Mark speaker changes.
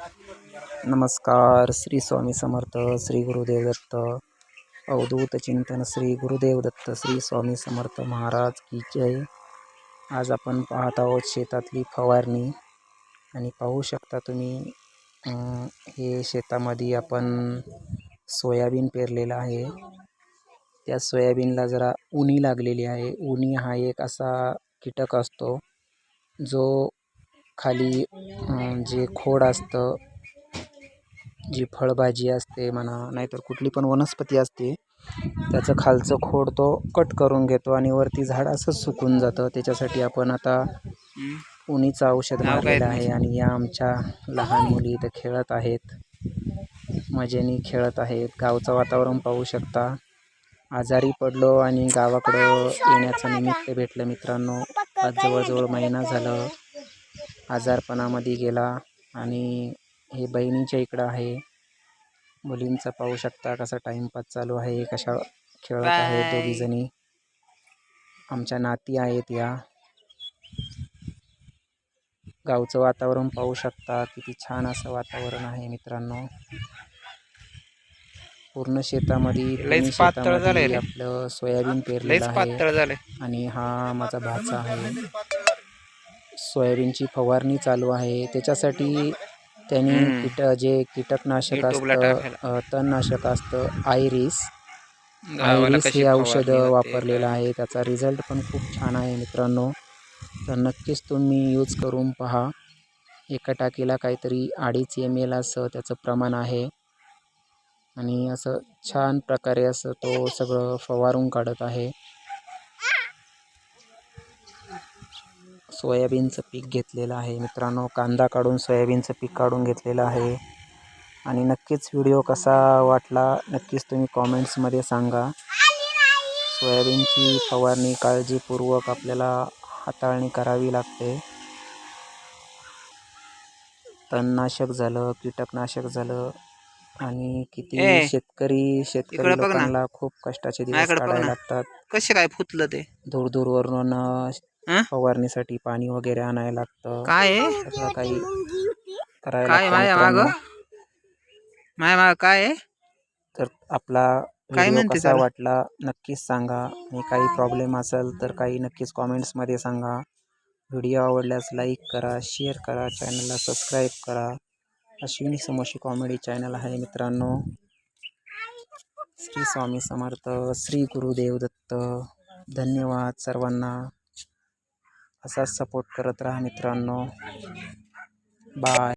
Speaker 1: नमस्कार श्री स्वामी समर्थ श्री गुरुदेव दत्त अवधूत चिंतन श्री गुरुदेव दत्त श्री स्वामी समर्थ महाराज की जय. आज आपण पाहत आहोत शेतातली फवारणी आणि पाहू शकता तुम्ही हे शेतामध्ये आपण सोयाबीन पेरलेलं आहे. त्या सोयाबीनला जरा उनी लागलेली आहे. उनी हा एक असा कीटक असतो जो खाली जे खोड असतं जी फळभाजी असते म्हणा नाहीतर कुठली पण वनस्पती असते त्याचं खालचं खोड तो कट करून घेतो आणि वरती झाड असंच सुकून जातं. त्याच्यासाठी आपण आता उन्हीचं औषध मारलेलं आहे आणि या आमच्या लहान मुली इथं खेळत आहेत. मजेने खेळत आहेत. गावचं वातावरण पाहू शकता. आजारी पडलो आणि गावाकडं येण्याचं निमित्त भेटलं मित्रांनो. आज जवळजवळ महिना झालं. आजारपणामध्ये गेला आणि हे बहिणीच्या इकडं आहे. मुलींचं पाहू शकता कसा टाईमपास चालू आहे कशा खेळत आहेत
Speaker 2: Bye.
Speaker 1: दोघी जणी आमच्या नाती आहेत या. गावचं वातावरण पाहू शकता किती छान असं वातावरण आहे मित्रांनो. पूर्ण शेतामध्ये शेतामध्ये. आपलं सोयाबीन पेरलेलं आहे. आणि हा माझा भाचा आहे. सोयाबीनची फवारणी चालू आहे. त्याच्यासाठी त्यांनी. कीट जे कीटकनाशक असतं तणनाशक असतं आयरिस. आयरिस हे औषध वापरलेलं? आहे. त्याचा रिझल्ट पण खूप छान आहे मित्रांनो. तर नक्कीच तुम्ही यूज करून पहा. एका टाकीला काहीतरी अडीच एम एल असं त्याचं प्रमाण आहे. आणि असं छान प्रकारे असं तो सगळं फवारून काढत आहे. सोयाबीनचं पीक घेतलेलं आहे. मित्रांनो कांदा काढून सोयाबीनचं पीक काढून घेतलेलं आहे. आणि नक्कीच व्हिडिओ कसा वाटला नक्कीच तुम्ही कॉमेंट्समध्ये सांगा. सोयाबीनची फवारणी काळजीपूर्वक आपल्याला हाताळणी करावी लागते. तणनाशक झालं कीटकनाशक झालं आणि किती शेतकरी शेतकरी. लोकांना खूप कष्टाचे दिवस
Speaker 2: ना.
Speaker 1: लागतात.
Speaker 2: कसे काय फुटलं ते?
Speaker 1: दूर दूरवरून
Speaker 2: हं?
Speaker 1: फवारणीसाठी पाणी वगैरे आणायला लागतं.
Speaker 2: काय आहे?
Speaker 1: काही करायला
Speaker 2: काय
Speaker 1: लागतं
Speaker 2: माया माग?
Speaker 1: मित्रांनो.
Speaker 2: माया माग काय आहे?
Speaker 1: तर आपला
Speaker 2: काय
Speaker 1: व्हिडिओ
Speaker 2: म्हणते
Speaker 1: कसा
Speaker 2: त्याला?
Speaker 1: वाटला नक्कीच सांगा. आणि काही प्रॉब्लेम असेल तर काही नक्कीच कॉमेंट्समध्ये सांगा. व्हिडिओ आवडल्यास लाईक करा शेअर करा चॅनलला सबस्क्राईब करा. अश्विनी समोशी कॉमेडी चॅनल आहे मित्रांनो. श्री स्वामी समर्थ श्री गुरुदेव दत्त. धन्यवाद सर्वांना. असाच सपोर्ट करत राहा मित्रांनो. बाय